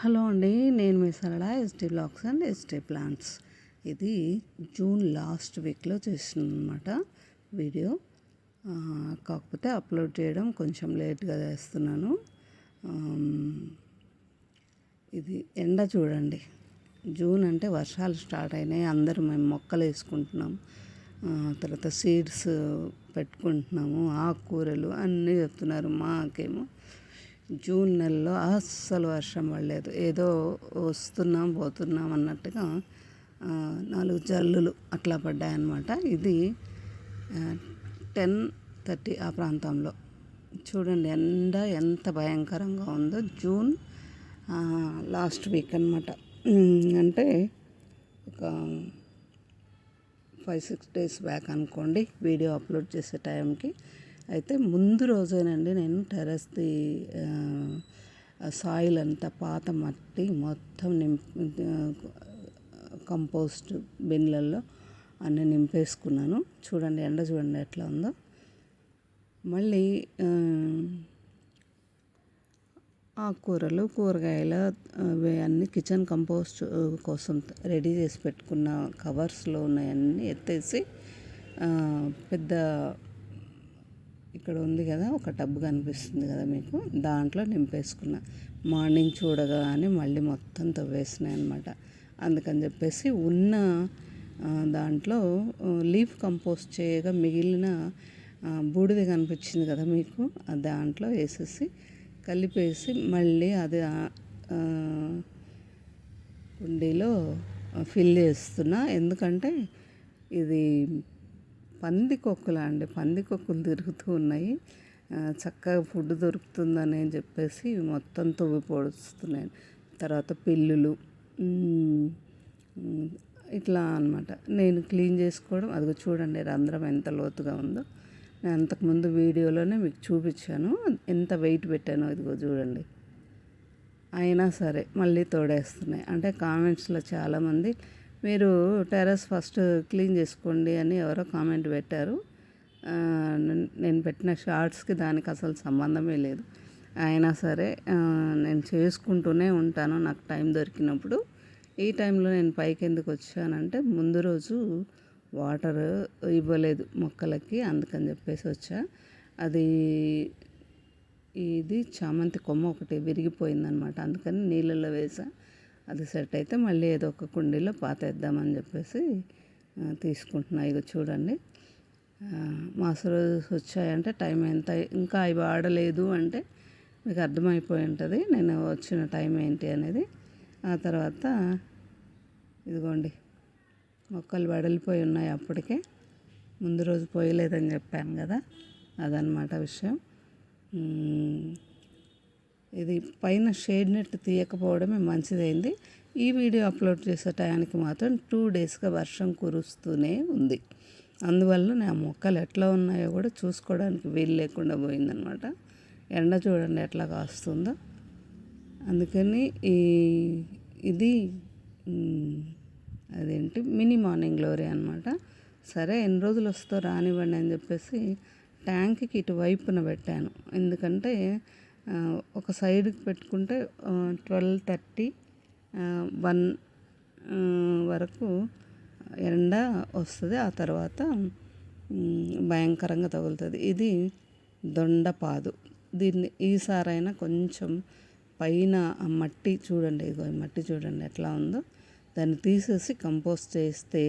Hello అండి నేను మీ Sarala ST blocks and ST plants ఇది జూన్ లాస్ట్ వీక్లో చేసిన అనమాట వీడియో కాకపోతే అప్లోడ్ చేయడం కొంచెం లేట్గా చేస్తున్నాను. ఇది ఎండ చూడండి. జూన్ అంటే వర్షాలు స్టార్ట్ అయినాయి అందరూ మేము మొక్కలు వేసుకుంటున్నాం. తర్వాత సీడ్స్ పెట్టుకుంటున్నాము ఆకుకూరలు అన్నీ చెప్తున్నారు మాకేమో. జూన్ నెలలో అస్సలు వర్షం పడలేదు. ఏదో వస్తున్నాం పోతున్నాం అన్నట్టుగా నాలుగు జల్లులు అట్లా పడ్డాయన్నమాట. ఇది టెన్ థర్టీ ఆ ప్రాంతంలో. చూడండి ఎండ ఎంత భయంకరంగా ఉందో. జూన్ లాస్ట్ వీక్ అనమాట అంటే ఒక ఫైవ్ సిక్స్ డేస్ బ్యాక్ అనుకోండి వీడియో అప్లోడ్ చేసే టైంకి. అయితే ముందు రోజేనండి నేను టెర్రస్ది సాయిల్ అంతా పాత మట్టి మొత్తం నింపి కంపోస్ట్ బిన్లల్లో అన్నీ నింపేసుకున్నాను. చూడండి ఎండ చూడండి ఎట్లా ఉందో. మళ్ళీ ఆకుకూరలు కూరగాయలు అన్నీ కిచెన్ కంపోస్ట్ కోసం రెడీ చేసి పెట్టుకున్న కవర్స్లో ఉన్నాయన్నీ ఎత్తేసి పెద్ద ఇక్కడ ఉంది కదా ఒక టబ్ కనిపిస్తుంది కదా మీకు. దాంట్లో నింపేసుకున్నా. మార్నింగ్ చూడగానే మళ్ళీ మొత్తం తవ్వేసినాయి అనమాట అందుకని చెప్పేసి ఉన్న దాంట్లో లీఫ్ కంపోస్ట్ చేయగా మిగిలిన బూడిద కనిపించింది కదా మీకు ఆ దాంట్లో వేసేసి కలిపేసి మళ్ళీ అది కుండీలో ఫిల్ చేస్తున్నా. ఎందుకంటే ఇది పందికొక్కులా అండి. పందికొక్కులు తిరుగుతూ ఉన్నాయి. చక్కగా ఫుడ్ దొరుకుతుందని చెప్పేసి మొత్తం తవ్వి పొడుస్తున్నాయి. తర్వాత పిల్లులు ఇట్లా అనమాట నేను క్లీన్ చేసుకోవడం అదిగో చూడండి రంధ్రం ఎంత లోతుగా ఉందో. నేను అంతకుముందు వీడియోలోనే మీకు చూపించాను. ఎంత వెయిట్ పెట్టానో ఇదిగో చూడండి. అయినా సరే మళ్ళీ తోడేస్తున్నాయి. అంటే కామెంట్స్లో చాలామంది మీరు టెర్రస్ ఫస్ట్ క్లీన్ చేసుకోండి అని ఎవరో కామెంట్ పెట్టారు. నేను- పెట్టిన షార్ట్స్కి దానికి అసలు సంబంధమే లేదు. అయినా సరే నేను చేసుకుంటూనే ఉంటాను నాకు టైం దొరికినప్పుడు. ఈ టైంలో నేను పైకి ఎందుకు వచ్చానంటే ముందు రోజు వాటర్ ఇవ్వలేదు మొక్కలకి అందుకని చెప్పేసి వచ్చా. అది ఇది చామంతి కొమ్మ ఒకటి విరిగిపోయిందనమాట అందుకని నీళ్ళల్లో వేసా. అది సెట్ అయితే మళ్ళీ ఏదో ఒక కుండీలో పాతేద్దామని చెప్పేసి తీసుకుంటున్నా. ఇక చూడండి. మాసు రోజు వచ్చాయంటే టైం ఎంత? ఇంకా అవి వాడలేదు అంటే మీకు అర్థమైపోయి ఉంటుంది. నేను వచ్చిన టైం ఏంటి అనేది. ఆ తర్వాత ఇదిగోండి. మొక్కలు వడలిపోయి ఉన్నాయి అప్పటికే. ముందు రోజు పోయలేదని చెప్పాను కదా. అదనమాట విషయం. ఇది పైన షేడ్ నెట్ తీయకపోవడమే మంచిదైంది. ఈ వీడియో అప్లోడ్ చేసే టయానికి మాత్రం టూ డేస్గా వర్షం కురుస్తూనే ఉంది. అందువల్ల నా మొక్కలు ఎట్లా ఉన్నాయో కూడా చూసుకోవడానికి వీలు లేకుండా పోయిందనమాట ఎండ చూడండి ఎట్లా కాస్తుందో. అందుకని ఈ ఇది అదేంటి మినీ మార్నింగ్ గ్లోరీ అనమాట సరే ఎన్ని రోజులు వస్తో రానివ్వండి అని చెప్పేసి ట్యాంక్కి ఇటువైపున పెట్టాను. ఎందుకంటే ఒక సైడ్కి పెట్టుకుంటే ట్వెల్వ్ థర్టీ వన్ వరకు ఎండ వస్తుంది. ఆ తర్వాత భయంకరంగా తగులుతుంది. ఇది దొండపాదు. దీన్ని ఈసారైనా కొంచెం పైన ఆ మట్టి చూడండి ఇగో ఈ మట్టి చూడండి ఎట్లా ఉందో. దాన్ని తీసేసి కంపోస్ట్ చేస్తే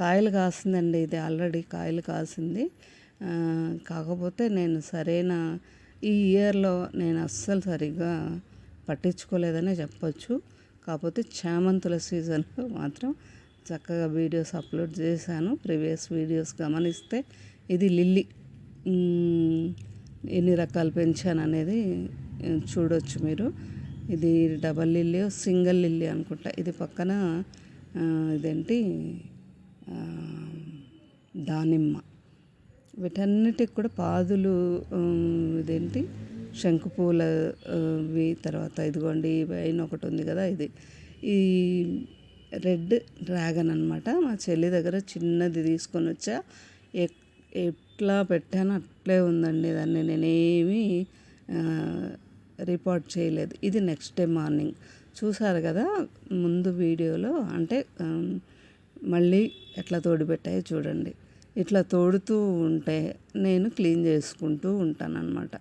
కాయలు కాసిందండి. ఇది ఆల్రెడీ కాయలు కాసింది. కాకపోతే నేను సరైన ఈ ఇయర్లో నేను అస్సలు సరిగ్గా పట్టించుకోలేదనే చెప్పొచ్చు. కాకపోతే చామంతుల సీజన్లో మాత్రం చక్కగా వీడియోస్ అప్లోడ్ చేశాను. ప్రీవియస్ వీడియోస్ గమనిస్తే ఇది లిల్లీ. ఎన్ని రకాలు పెంచాను అనేది చూడొచ్చు మీరు. ఇది డబల్ లిల్లీ సింగిల్ లిల్లీ అనుకుంటా. ఇది పక్కన ఇదేంటి దానిమ్మ. వీటన్నిటికి కూడా పాదులు ఇదేంటి? శంకుపూల తర్వాత ఇదిగోండి పైన ఒకటి ఉంది కదా ఇది. ఈ రెడ్ డ్రాగన్ అనమాట మా చెల్లి దగ్గర చిన్నది తీసుకొని వచ్చా. ఎట్లా పెట్టానో అట్లే ఉందండి దాన్ని. నేనేమి రిపోర్ట్ చేయలేదు. ఇది నెక్స్ట్ డే మార్నింగ్. చూసారు కదా ముందు వీడియోలో అంటే మళ్ళీ ఎట్లా తోడిపెట్టాయో చూడండి. ఇట్లా తోడుతూ ఉంటే నేను క్లీన్ చేసుకుంటూ ఉంటానన్నమాట.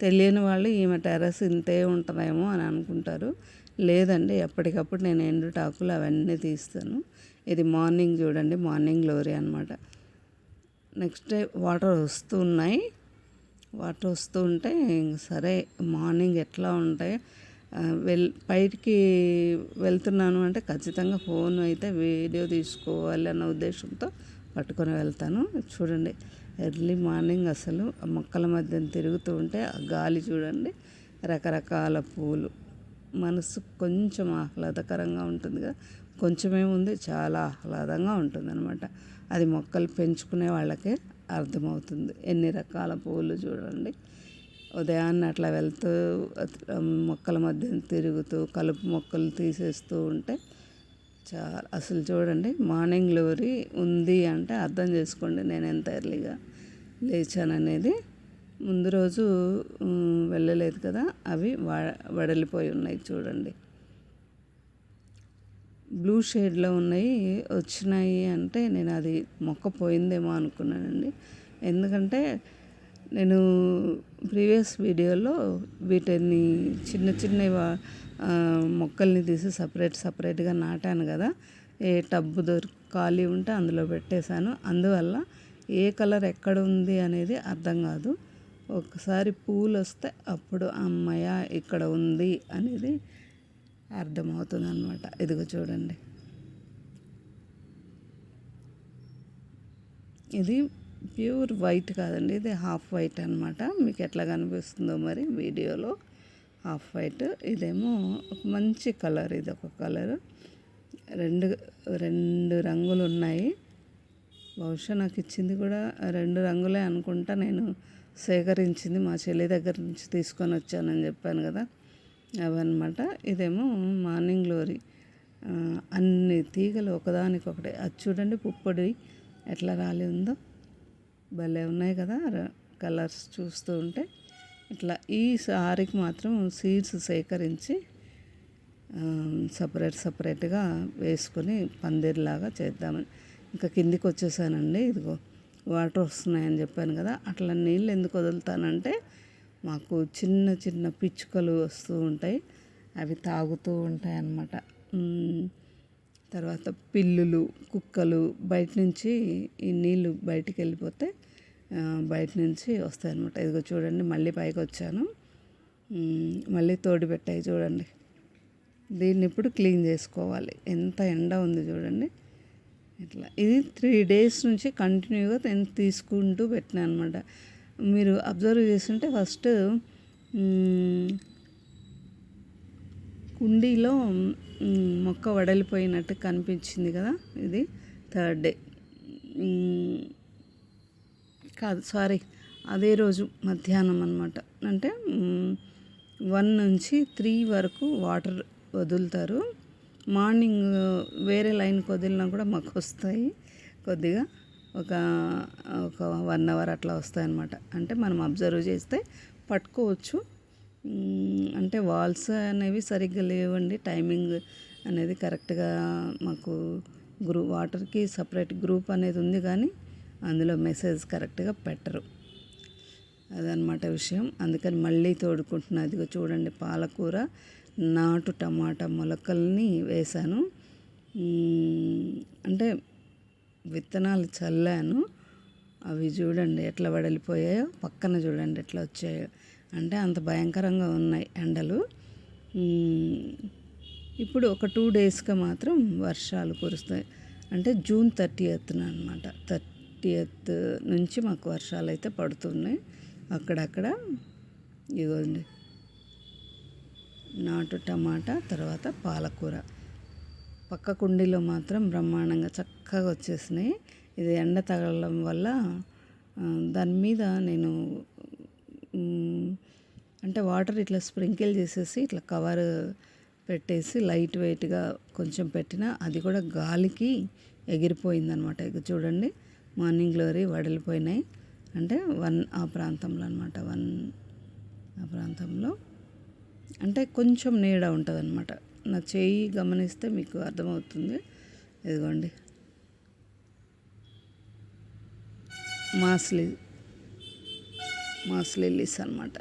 తెలియని వాళ్ళు ఈమె టెర్రస్ ఇంతే ఉంటుందేమో అని అనుకుంటారు. లేదండి ఎప్పటికప్పుడు నేను ఎండుటాకులు అవన్నీ తీస్తాను. ఇది మార్నింగ్ చూడండి మార్నింగ్ గ్లోరీ అనమాట నెక్స్ట్ డే వాటర్ వస్తున్నాయి వాటర్ వస్తూ ఉంటే ఇంక సరే మార్నింగ్ ఎట్లా ఉంటాయి వెల్ బయటికి వెళ్తున్నాను అంటే ఖచ్చితంగా ఫోన్ అయితే వీడియో తీసుకోవాలి అన్న ఉద్దేశంతో పట్టుకొని వెళ్తాను. చూడండి ఎర్లీ మార్నింగ్ అసలు మొక్కల మధ్య తిరుగుతూ ఉంటే ఆ గాలి చూడండి రకరకాల పూలు. మనసు కొంచెం ఆహ్లాదకరంగా ఉంటుంది కదా కొంచెమే ఉంది చాలా ఆహ్లాదంగా ఉంటుంది అనమాట అది మొక్కలు పెంచుకునే వాళ్ళకే అర్థమవుతుంది. ఎన్ని రకాల పూలు చూడండి. ఉదయాన్నే అట్లా వెళ్తూ మొక్కల మధ్య తిరుగుతూ కలుపు మొక్కలు తీసేస్తూ ఉంటే చాలా అసలు చూడండి మార్నింగ్ గ్లోరీ ఉంది అంటే అర్థం చేసుకోండి నేను ఎంత ఎర్లీగా లేచాననేది. ముందు రోజు వెళ్ళలేదు కదా అవి వ వడలిపోయి ఉన్నాయి చూడండి. బ్లూ షేడ్లో ఉన్నాయి వచ్చినాయి అంటే నేను అది మొక్క పోయిందేమో అనుకున్నానండి. ఎందుకంటే నేను ప్రీవియస్ వీడియోలో వీటిని చిన్న చిన్న మొక్కల్ని తీసి సపరేట్ సపరేట్గా నాటాను కదా. ఏ టబ్బు దొరికి ఖాళీ ఉంటే అందులో పెట్టేశాను. అందువల్ల ఏ కలర్ ఎక్కడ ఉంది అనేది అర్థం కాదు. ఒకసారి పూలు వస్తే అప్పుడు అమ్మయ్య ఇక్కడ ఉంది అనేది అర్థమవుతుంది అనమాట ఇదిగో చూడండి. ఇది ప్యూర్ వైట్ కాదండి ఇది హాఫ్ వైట్ అనమాట మీకు ఎట్లా కనిపిస్తుందో మరి వీడియోలో. హాఫ్ వైట్ ఇదేమో ఒక మంచి కలర్ ఇది ఒక కలర్. రెండు రెండు రంగులు ఉన్నాయి. బహుశా నాకు ఇచ్చింది కూడా రెండు రంగులే అనుకుంటా నేను సేకరించింది మా చెల్లి దగ్గర నుంచి తీసుకొని వచ్చానని చెప్పాను కదా. అవన్నమాట. ఇదేమో మార్నింగ్ గ్లోరీ. అన్ని తీగలు ఒకదానికొకటి. అది చూడండి పుప్పొడి ఎట్లా రాలి ఉందో. భలే ఉన్నాయి కదా కలర్స్ చూస్తూ ఉంటే. ఇట్లా ఈ సారీకి మాత్రం సీడ్స్ సేకరించి సపరేట్ సపరేట్గా వేసుకొని పందిర్లాగా చేద్దామని. ఇంకా కిందికి వచ్చేసానండి ఇదిగో వాటర్ వస్తున్నాయని చెప్పాను కదా అట్లా నీళ్ళు ఎందుకు వదులుతానంటే మాకు చిన్న చిన్న పిచ్చుకలు వస్తూ ఉంటాయి అవి తాగుతూ ఉంటాయి అన్నమాట తర్వాత పిల్లులు కుక్కలు బయట నుంచి ఈ నీళ్ళు బయటికి వెళ్ళిపోతే బయట నుంచి వస్తాయి అనమాట ఇదిగో చూడండి మళ్ళీ పైకి వచ్చాను. మళ్ళీ తోడు పెట్టాయి చూడండి. దీన్ని ఇప్పుడు క్లీన్ చేసుకోవాలి. ఎంత ఎండ ఉంది చూడండి. ఇట్లా. ఇది త్రీ డేస్ నుంచి కంటిన్యూగా నేను తీసుకుంటూ పెట్టినా అనమాట మీరు అబ్జర్వ్ చేస్తుంటే ఫస్ట్ కుండీలో మొక్క వడలిపోయినట్టు కనిపించింది కదా ఇది థర్డ్ డే. కాదు సారీ అదే రోజు మధ్యాహ్నం అనమాట అంటే వన్ నుంచి త్రీ వరకు వాటర్ వదులుతారు. మార్నింగ్ వేరే లైన్కి వదిలినా కూడా మాకు వస్తాయి. కొద్దిగా ఒక ఒక వన్ అవర్ అట్లా వస్తాయన్నమాట. అంటే మనం అబ్జర్వ్ చేస్తే పట్టుకోవచ్చు. అంటే వాల్స్ అనేవి సరిగ్గా లేవండి. టైమింగ్ అనేది కరెక్ట్గా మాకు గ్రూ వాటర్కి సపరేట్ గ్రూప్ అనేది ఉంది కానీ అందులో మెసేజ్ కరెక్ట్గా పెట్టరు. అదనమాట విషయం. అందుకని మళ్ళీ తోడుకుంటున్నా. అదిగో చూడండి పాలకూర నాటు టమాటా మొలకల్ని వేశాను. అంటే విత్తనాలు చల్లాను. అవి చూడండి ఎట్లా వడలిపోయాయో పక్కన చూడండి ఎట్లా వచ్చాయో. అంటే అంత భయంకరంగా ఉన్నాయి ఎండలు. ఇప్పుడు ఒక టూ డేస్గా మాత్రం వర్షాలు కురుస్తాయి. అంటే జూన్ థర్టీ ఎత్తున అనమాట థర్టీయత్ నుంచి మాకు వర్షాలు అయితే పడుతున్నాయి. అక్కడక్కడ ఇదిగోండి. నాటు టమాటా తర్వాత పాలకూర. పక్క కుండీలో మాత్రం బ్రహ్మాండంగా చక్కగా వచ్చేసినాయి. ఇది ఎండ తగలడం వల్ల దాని మీద నేను అంటే వాటర్ ఇట్లా స్ప్రింకిల్ చేసేసి ఇట్లా కవర్ పెట్టేసి లైట్ వెయిట్గా కొంచెం పెట్టిన అది కూడా గాలికి ఎగిరిపోయిందనమాట. ఇక చూడండి మార్నింగ్ గ్లోరీ వడలిపోయినాయి. అంటే వన్ ఆ ప్రాంతంలో అనమాట వన్ ఆ ప్రాంతంలో. అంటే కొంచెం నీడ ఉంటుంది అనమాట నా చేయి గమనిస్తే మీకు అర్థమవుతుంది. ఇదిగోండి. మాస్లీ మాస్ లిల్లీస్ అనమాట